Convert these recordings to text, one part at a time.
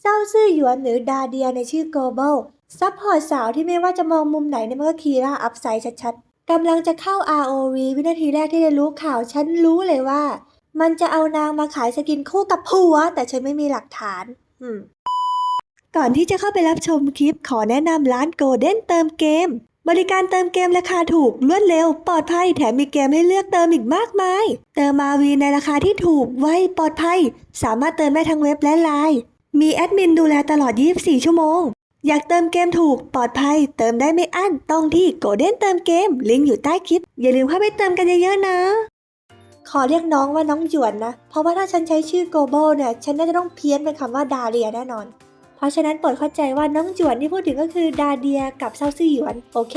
เศร้าซื่อหยวนหรือดาเดียในชื่อ global ซัพพอร์ตสาวที่ไม่ว่าจะมองมุมไหนเนี่ยมันก็คีร่าอัพไซด์ชัดๆกำลังจะเข้า ROV วินาทีแรกที่ได้รู้ข่าวฉันรู้เลยว่า มันจะเอานางมาขายสกินคู่กับผัว แต่ฉันไม่มีหลักฐาน อืมก่อนที่จะเข้าไปรับชมคลิปขอแนะนำร้าน Golden เติมเกม บริการเติมเกมราคาถูกรวดเร็ว ปลอดภัยแถมมีเกมให้เลือกเติมอีกมากมาย เติมมาวีในราคาที่ถูกไวปลอดภัย สามารถเติมได้ทั้งเว็บและไลน์ มีแอดมินดูแลตลอด 24 ชั่วโมง อยากเติมเกมถูกปลอดภัย เติมได้ไม่อั้นต้องที่ Golden เติมเกม ลิงก์อยู่ใต้คลิป อย่าลืมเข้าไปเติมกันเยอะๆนะ ขอเรียกน้องว่าน้องหยวนนะ เพราะว่าถ้าฉันใช้ชื่อ global เนี่ย ฉันน่าจะต้องเพี้ยนเป็นคำว่าดาเรียแน่นอน เพราะฉะนั้นโปรดเข้าใจว่าน้องหยวนที่พูดถึงก็คือดาเดียกับเซาซื่อหยวน โอเค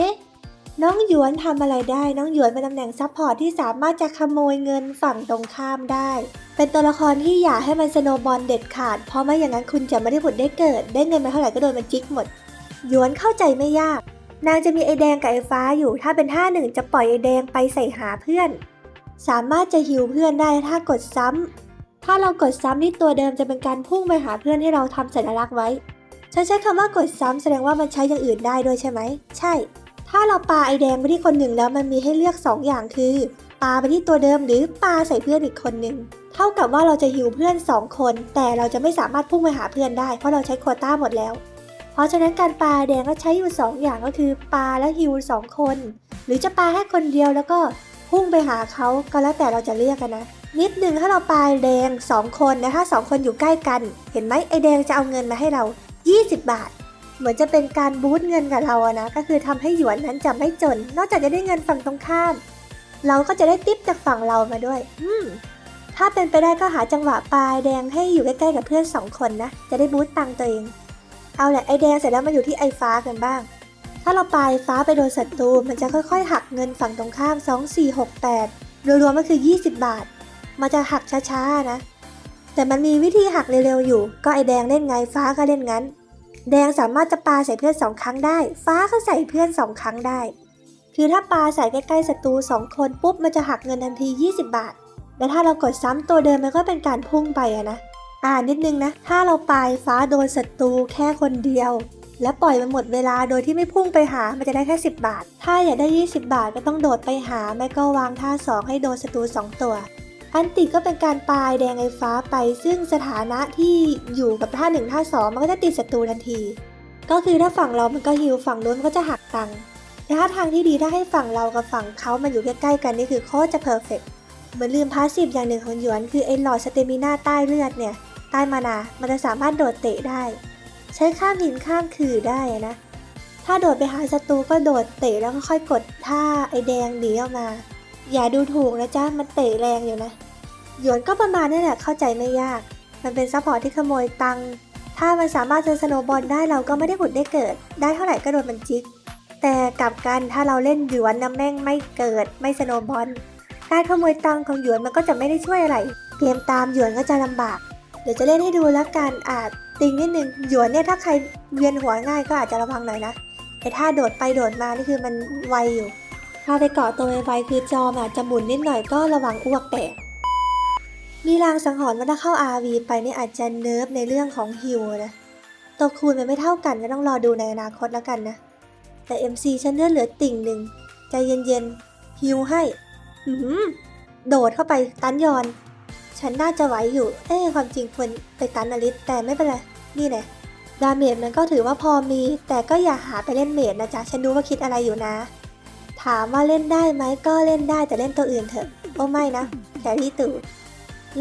น้องหยวนทำอะไรได้ น้องหยวนเป็นตำแหน่งซัพพอร์ตที่สามารถจะขโมยเงินฝั่งตรงข้ามได้ เป็นตัวละครที่อย่าให้มันสโนบอลเด็ดขาด เพราะไม่อย่างนั้นคุณจะไม่ได้ผลได้เกิด ได้เงินมาเท่าไหร่ก็โดนมันจิกหมด หยวนเข้าใจไม่ยาก นางจะมีไอแดงกับไอฟ้าอยู่ ถ้าเป็นท่าหนึ่งจะปล่อยไอแดงไปใส่หาเพื่อน สามารถจะฮิวเพื่อนได้ถ้ากดซ้ำ ถ้าเรากดซ้ำที่ตัวเดิมจะเป็นการพุ่งไปหาเพื่อนให้เราทำสัญลักษณ์ไว้ ฉันใช้คำว่ากดซ้ำแสดงว่ามันใช้อย่างอื่นได้ด้วยใช่ไหม ใช่ ถ้าเราปาไอแดงไปที่คนหนึ่งแล้วมันมีให้เลือก 2 อย่างคือปาไปที่ตัวเดิมหรือปาใส่เพื่อนอีกคนหนึ่งเท่ากับว่าเราจะฮิวเพื่อน 2 คน แต่เราจะไม่สามารถพุ่งไปหาเพื่อนได้เพราะเราใช้โควต้าหมดแล้ว เพราะฉะนั้นการปาแดงก็ใช้อยู่ 2 อย่างก็คือปาและฮิว2 คน หรือจะปาแค่คนเดียวแล้วก็พุ่งไปหาเขาก็แล้วแต่เราจะเลือกกันนะนิดหนึ่งถ้าเราปาแดง 2 คนนะถ้า2คนอยู่ใกล้กัน เห็นไหมไอแดงจะเอาเงินมาให้เรา 20 บาท เหมือนจะเป็นการบูสต์เงินกับเราอะนะ ก็คือทำให้หยวนนั้นจะไม่จน นอกจากจะได้เงินฝั่งตรงข้าม เราก็จะได้ติปจากฝั่งเรามาด้วย อืมถ้าเป็นไปได้ก็หาจังหวะปลายแดงให้อยู่ใกล้ๆกับเพื่อนสองคนนะ จะได้บูตตังตัวเอง เอาแหละไอแดงเสร็จแล้วมาอยู่ที่ไอฟ้ากันบ้าง ถ้าเราปลายฟ้าไปโดนศัตรูมันจะค่อยๆ หักเงินฝั่งตรงข้าม 2 4 6 8 รวมๆก็คือ 20 บาท มันจะหักช้าๆนะ แต่มันมีวิธีหักเร็วๆอยู่ ก็ไอแดงเล่นไงฟ้าก็เล่นงั้น แดงสามารถจะปาใส่เพื่อนสองครั้งได้ ฟ้าก็ใส่เพื่อนสองครั้งได้ คือถ้าปาใส่ใกล้ๆศัตรูสองคนปุ๊บมันจะหักเงินทันที 20 บาท และถ้าเรากดซ้ำตัวเดิมมันก็เป็นการพุ่งไปอะนะ อ่านิดนึงนะ ถ้าเราปายฟ้าโดนศัตรูแค่คนเดียว และปล่อยมันหมดเวลาโดยที่ไม่พุ่งไปหา มันจะได้แค่ 10 บาท ถ้าอยากได้ 20 บาทก็ต้องโดดไปหา ไม่ก็วางท่า2ให้โดนศัตรู2ตัว อันติก็เป็นการปายแดงไอฟ้าไป ซึ่งสถานะที่อยู่กับท่า1ท่า2มันก็จะติดศัตรูทันที ก็คือถ้าฝั่งเรามันก็ฮิวฝั่งนู้นมันก็จะหักตังค์แต่ถ้าทางที่ดีถ้าให้ฝั่งเรากับฝั่งเขามันอยู่ใกล้ๆกันนี่คือโคตรจะเพอร์เฟกเหมือนลืมพาสซีฟอย่างหนึ่งของหยวนคือไอหลอดสเตมิน่าใต้เลือดเนี่ยใต้มานา มันจะสามารถโดดเตะได้ ใช้ข้ามหินข้ามขื่อได้นะ ถ้าโดดไปหาศัตรูก็โดดเตะแล้วก็ค่อยกดท่าไอแดงหนีออกมา อย่าดูถูกนะจ๊ะมันเตะแรงอยู่นะ หยวนก็ประมาณนี้แหละเข้าใจไม่ยาก มันเป็นซัพพอร์ตที่ขโมยตังค์ถ้ามันสามารถเจะสโนบอลได้เราก็ไม่ได้ผุดได้เกิด ได้เท่าไหร่ก็โดนมันจิก แต่กลับกันถ้าเราเล่นหยวนนะแม่งไม่เกิดไม่สโนบอลการขโมยตังค์ของหยวนมันก็จะไม่ได้ช่วยอะไร เกมตามหยวนก็จะลำบาก เดี๋ยวจะเล่นให้ดูแล้วกันอาจติงนิดนึงหยวนเนี่ยถ้าใครเวียนหัวง่ายก็อาจจะระวังหน่อยนะแต่ถ้าโดดไปโดดมานี่คือมันไวอยู่ถ้าไปเกาะตัวไวๆคือจอมอาจจะหมุนนิดหน่อยก็ระวังอ้วกแตก มีรางสังหรณ์ว่าถ้าเข้า RV ไปนี่อาจจะเนิร์ฟในเรื่องของฮิวนะตัวคูณมันไม่เท่ากันก็ต้องรอดูในอนาคตแล้วกันนะ แต่ MC ฉันเลือดเหลือติ่งหนึ่งใจเย็นๆฮิวให้หืมโดดเข้าไปตันยอน ฉันน่าจะไหวอยู่ เอ้ความจริงควรไปตันอลิสแต่ไม่เป็นไร นี่แน่ดาเมจมันก็ถือว่าพอมี แต่ก็อย่าหาไปเล่นเมจนะจ๊ะ ฉันรู้ว่าคิดอะไรอยู่นะ ถามว่าเล่นได้ไหมก็เล่นได้แต่เล่นตัวอื่นเถอะโอ้ไม่นะแครี่ตู่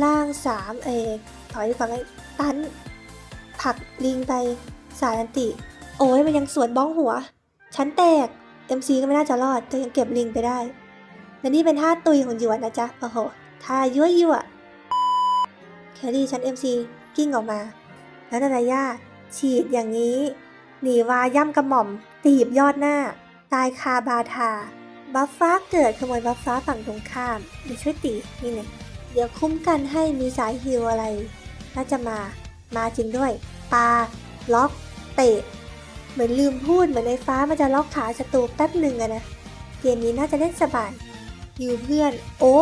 ล่างสามเอกถอยฝั่งไอ้ตัน ผักลิงไปสายอันติ โอ้ยมันยังสวนบ้องหัวฉันแตก MC ก็ไม่น่าจะรอดแต่ยังเก็บลิงไปได้ และนี่เป็นท่าตุยของหยวนนะจ๊ะ โอ้โหท่ายั่วยั่วแครี่ชั้น MC กิ้งออกมา แล้วนารายาฉีดอย่างนี้ หนีวาย่ำกระหม่อมตีบยอดหน้า ตายคาบาทาบัฟฟ้าเกิดขโมยบัฟฟ้าฝั่งตรงข้ามเดี๋ยวช่วยตีนี่ไง เดี๋ยวคุ้มกันให้มีสายฮิวอะไร น่าจะมา มาจริงด้วยปาล็อก เตะ เหมือนลืมพูดเหมือนในฟ้ามันจะล็อกขาศัตรูแป๊บหนึ่งอะนะ เกมนี้น่าจะเล่นสบายฮิวเพื่อน โอ้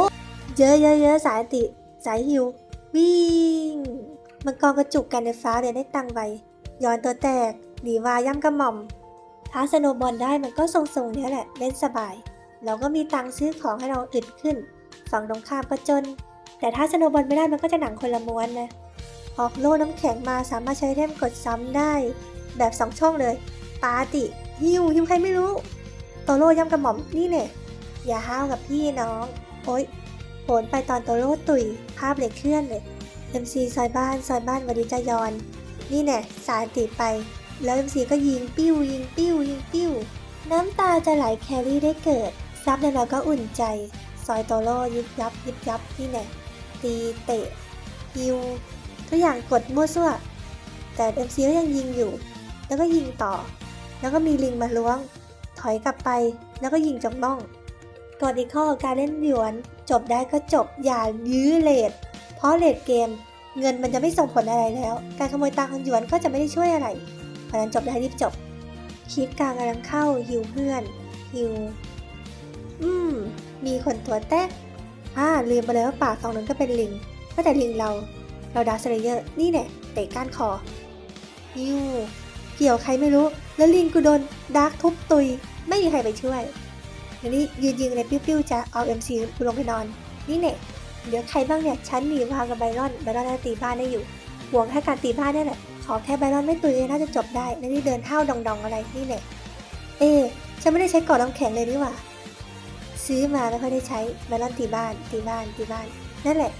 เยอะเยอะเยอะสายติ สายฮิว วิ่ง มังกรกระจุกกันในฟ้าเดี๋ยวได้ตังไปย้อนตัวแตกหนีวาย่ำกระหม่อม ถ้าสโนบอลได้มันก็ทรงๆเนี้ยแหละ เล่นสบาย เราก็มีตังซื้อของให้เราอึดขึ้น ฝั่งตรงข้ามก็จน แต่ถ้าสโนบอลไม่ได้มันก็จะหนังคนละม้วนนะ ออกโล่น้ำแข็งมาสามารถใช้เทมกดซ้ำได้ แบบสองช่องเลย ปาติฮิวฮิวใครไม่รู้โตโร่ย่ำกระหม่อมนี่เนี่ยอย่าห้าวกับพี่น้อง โอ๊ยโผนไปตอนโตโร่ตุยภาพเหล็กเคลื่อนเลย MC ซอยบ้านซอยบ้านวดิจายอน นี่แน่สายติไป แล้ว MC ก็ยิงปิ้วยิงปิ้วยิงปิ้วน้ำตาจะไหลแครี่ได้เกิด ซับแล้วเราก็อุ่นใจ ซอยโตโร่ยิบยับยิบยับนี่แน่ ตีเตะฮิวทุกอย่างกดมั่วซั่ว แต่ MC ก็ยังยิงอยู่ แล้วก็ยิงต่อ แล้วก็มีลิงมาล้วง ถอยกลับไปแล้วก็ยิงจบน่องกฎอีกข้อการเล่นหยวน จบได้ก็จบอย่ายื้อเลทเพราะเลทเกม เงินมันจะไม่ส่งผลอะไรแล้ว การขโมยตังค์ของหยวนก็จะไม่ได้ช่วยอะไรเพราะนั้นจบได้รีบจบคลิปกลางกำลังเข้าฮิวเพื่อนฮิว อืม มีคนตัวแตก อ่าลืมไปเลยว่าปาฝั่งนั้นก็เป็นลิงก็แต่ลิงเรา เราดาร์สเลเยอร์ นี่แน่เตะก้านคอฮิวเกี่ยวใครไม่รู้ แล้วลิงกูโดนดาร์กทุบตุย ไม่มีใครไปช่วยเดี๋ยวนี้ยืนยิงในปิ้วๆจะเอาเอ็มซีกูลงไปนอน นี่เน่เดี๋ยวใครบ้างเนี่ยฉันหนีวางกับไบรอนไบรอนน่าตีบ้านได้อยู่ห่วงแค่การตีบ้านนี่แหละขอแค่ไบรอนไม่ตุยน่าจะจบได้ไม่เดินเท่าดองๆอะไรนี่เน่เอ๊ะฉันไม่ได้ใช้กอดน้ำแข็งเลยนี่หว่า ซื้อมาแล้วค่อยได้ใช้ไบรอนตีบ้านตีบ้านตีบ้าน นั่นแหละ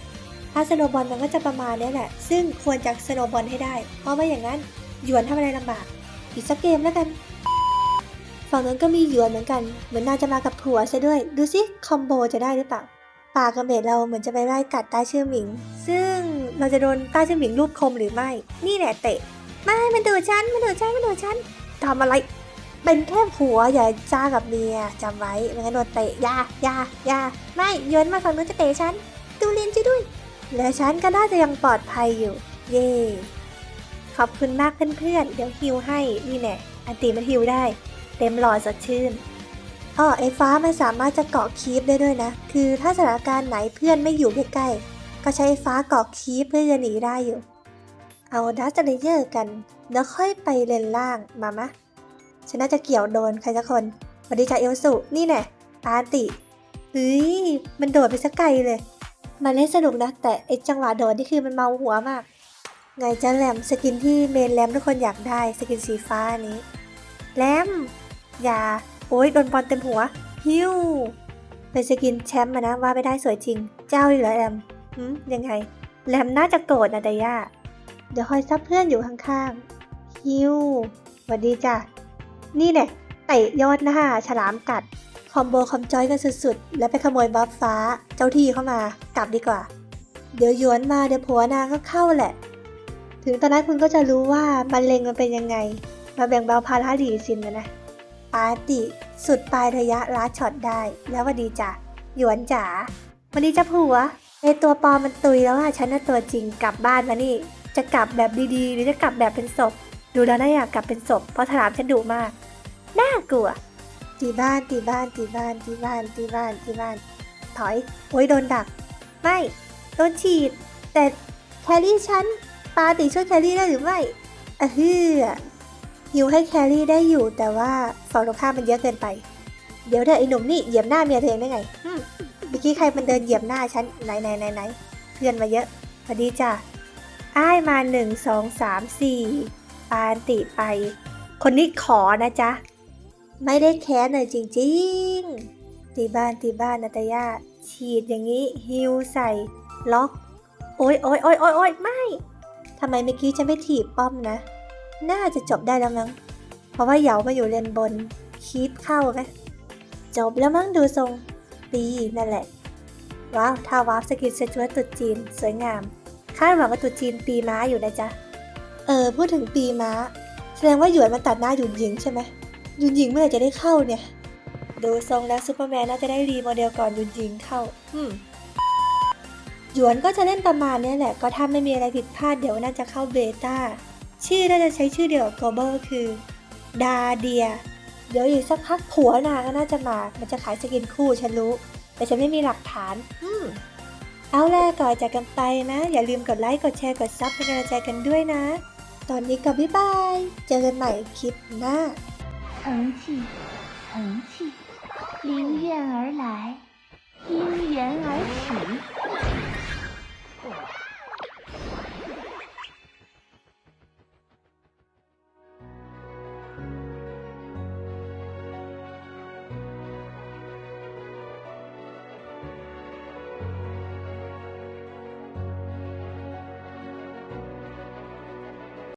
ถ้าสโนบอลมันก็จะประมาณนี้แหละ ซึ่งควรจะสโนบอลให้ได้ เพราะไม่อย่างนั้นหยวนทำอะไรลำบาก อีกสักเกมแล้วกัน ฝั่งนั้นก็มีหยวนเหมือนกัน เหมือนน่าจะมากับผัวซะด้วย ดูสิคอมโบจะได้หรือเปล่าปากกับเมดเราเหมือนจะไปไล่กัดใต้ชื่อหมิง ซึ่งเราจะโดนใต้ชื่อหมิงรูปคมหรือไม่ นี่แหละเตะ ไม่มันดูฉันมันดูฉันมันดูฉันทำอะไร เป็นแค่ผัวอย่าจ้ากับเมียจำไว้ไม่งั้นโดนเตะอยาอยาอยาไม่หยนมาฝั่งนู้นจะเตะฉันดูลินช่วยด้วย และฉันก็น่าจะยังปลอดภัยอยู่ เย่ขอบคุณมากเพื่อนๆเดี๋ยวฮิวให้นี่แน่อันตีมันฮิวได้ เต็มหลอดสดชื่นอ๋อไอ้ฟ้ามันสามารถจะเกาะคีปได้ด้วยนะ คือถ้าสถานการณ์ไหนเพื่อนไม่อยู่ใกล้ๆก็ใช้ไอ้ฟ้าเกาะคีปเพื่อจะหนีได้อยู่ เอาดัสเลเยอร์กันแล้วค่อยไปเลนล่างมามะ ฉันน่าจะเกี่ยวโดนใครสักคนสวัสดีจ้าเอลสุนี่แน่ตาติเฮ้ยมันโดดไปสักไกลเลย มันเล่นสนุกนะ แต่ไอจังหวะโดดนี่คือมันเมาหัวมาก ไงจ้าแรมสกินที่เมนแรมทุกคนอยากได้สกินสีฟ้านี้แรมอย่าโอ๊ยโดนบอลเต็มหัวฮิวเป็นสกินแชมป์อะนะว่าไม่ได้สวยจริง เจ้าอีกแล้วแรมหืมยังไงแรมน่าจะโกรธนะแต่ย่าเดี๋ยวคอยซับเพื่อนอยู่ข้างๆฮิวสวัสดีจ้ะ นี่เนี่ยเตะยอดหน้าฉลามกัด คอมโบคอมจอยกันสุดๆ แล้วไปขโมยบัฟฟ้าเจ้าที่เข้ามากลับดีกว่า เดี๋ยวหยวนมาเดี๋ยวผัวนางก็เข้าแหละ ถึงตอนนั้นคุณก็จะรู้ว่ามันเลงมันเป็นยังไง มาแบ่งเบาภาระดีสินนะนะปาติสุดปลายระยะลัดช็อตได้ แล้ววันดีจ้ะหยวนจ๋าวันดีจะผัวไอตัวปอมมันตุยแล้วอะฉันน่ะตัวจริงกลับบ้านมานี่ จะกลับแบบดีๆ หรือจะกลับแบบเป็นศพ ดูแล้วน่าอยากกลับเป็นศพเพราะฉลามฉันดุมาก น่ากลัว ตีบ้านตีบ้านตีบ้านตีบ้านตีบ้านตีบ้าน ถอย โอ้ยโดนดัก ไม่ โดนฉีด แต่แครี่ฉันปาติช่วยแครี่ได้หรือไม่อะฮือฮิวให้แครี่ได้อยู่แต่ว่าฝั่งตรงข้ามมันเยอะเกินไป เดี๋ยวเธอไอ้หนุ่มนี่เหยียบหน้าเมียเธอเองได้ไงเมื่อกี้ใครมันเดินเหยียบหน้าฉันไหนไหนไหนไหนเพื่อนมาเยอะสวัสดีจ้ะอ้ายมาหนึ่งสองสามสี่ ปานติไป คนนี้ขอนะจ๊ะ ไม่ได้แค้นเลยจริงๆ ตีบ้านตีบ้านนาตาย่าฉีดอย่างนี้ฮิวใส่ ล็อก โอ๊ยโอ๊ยโอ๊ยโอ๊ยโอ๊ยไม่ทำไมเมื่อกี้ฉันไม่ถีบป้อมนะ น่าจะจบได้แล้วมั้ง เพราะว่าเหยามาอยู่เลนบน คีปเข้าไหมจบแล้วมั้งดูทรงดีนั่นแหละ ว้าวท่าวาร์ปสกิลสจวตตรุดจีน สวยงามคาดหวังว่าตุดจีนปีม้าอยู่นะจ๊ะ เออพูดถึงปีม้า แสดงว่าหยวนมันตัดหน้าหยุนหญิงใช่ไหมยุนหญิงเมื่อไหร่จะได้เข้าเนี่ย ดูทรงแล้วซูเปอร์แมนน่าจะได้รีโมเดลก่อนยุนหญิงเข้า อืมหยวนก็จะเล่นประมาณเนี้ยแหละ ก็ถ้าไม่มีอะไรผิดพลาดเดี๋ยวน่าจะเข้าเบต้า ชื่อน่าจะใช้ชื่อเดียวกับ global คือดาเดีย เดี๋ยวอีกสักพักผัวนางก็น่าจะมา มันจะขายสกินคู่ฉันรู้ แต่ฉันไม่มีหลักฐาน อืม เอาล่ะก่อนจากกันไปนะ อย่าลืมกดไลค์ กดแชร์ กดซับเป็นกำลังใจกันด้วยนะ ตอนนี้ก็บ๊ายบาย เจอกันใหม่คลิปหน้า腾气腾气凌愿而来因缘而起